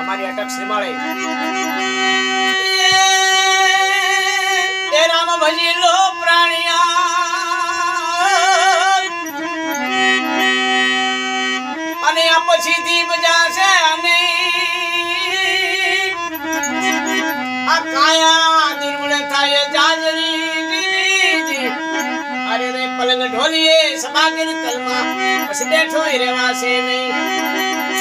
અમારી અટક શ્રીમાળે એ રામ ભજી અને આ પછીથી બજાશે અને આ કાયા નિર્મળ થાય જાજરી. અરે પલંગ ઢોલીએ સમાગીર તલમાં. પછી બેઠો રહેવાશે નહીં.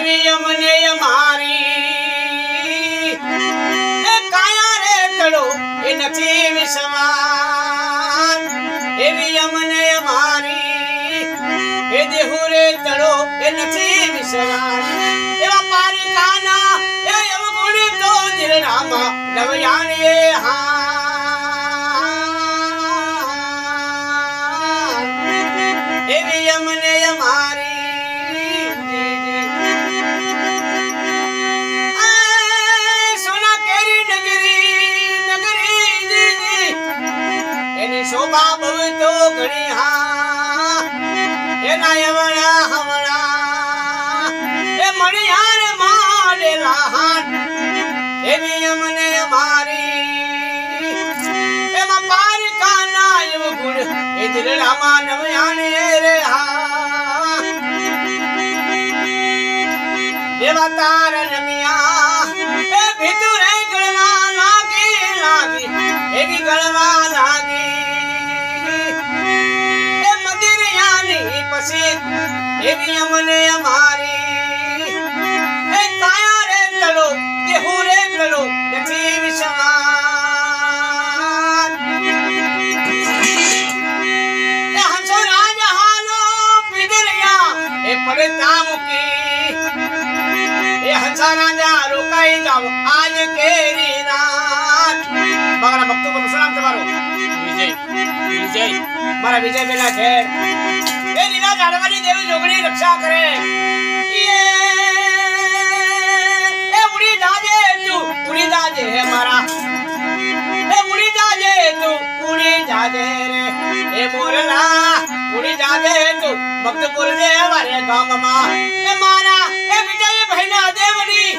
એવી અમને અમારી એ કાયા રે તળો એ નથી વિસવાન એવી અમને અમારી એ દેહુ રે તળો એ નથી વિસવાન એવા પારી કાના એ અવગુણ તો દિલરામાં નવયાણી હા. શોભા બહુ તો ઘણી હા એના યવણા હવણા એ મણિયાર માડેલા હાથ એવી અમને અમારી. એમાં પાર કાના એવું ગુણ. એ દિલડામાં એવી ગળવા એવી અમને અમારી. એ તાયા રે ચડો કે હું રે તળો નથી વિશ્વાસ એ હંસો રાજ હાલો પીદરિયા એ પડતા મૂકી. એ હંસા રાજા રોકાઈ જાવ આજ કેરી રાત મારા ભક્તો પર સલામ તમારો. વિજય વિજય. મારા વિજય બેલા છે લીલા ઝાડવાની દેવી જોગણી રક્ષા કરે. એ ઉડી જાજે તું, ઉડી જાજે મારા. એ ઉડી જાજે તું, ઉડી જાજે રે. એ મોરલા ઉડી જાજે તું, ભક્ત બોલજે મારે ગામમાં. એ મારા, એ વિજય ભાઈના દેવની.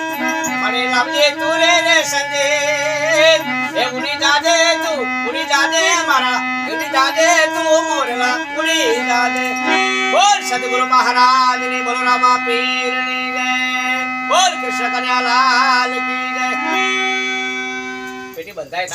મને લાવજે તું રે રે સંદેશ એ ઉડી જાજે તું, ઉડી જાજે મારા. ઉડી જાજે તું મોરલા ઉડી જાજે. બોલ સદગુરુ મહારાજની બોલો રામા પીરની જય. બોલ કૃષ્ણ કન્યા લાલ કી જય. બેટી, બંધાય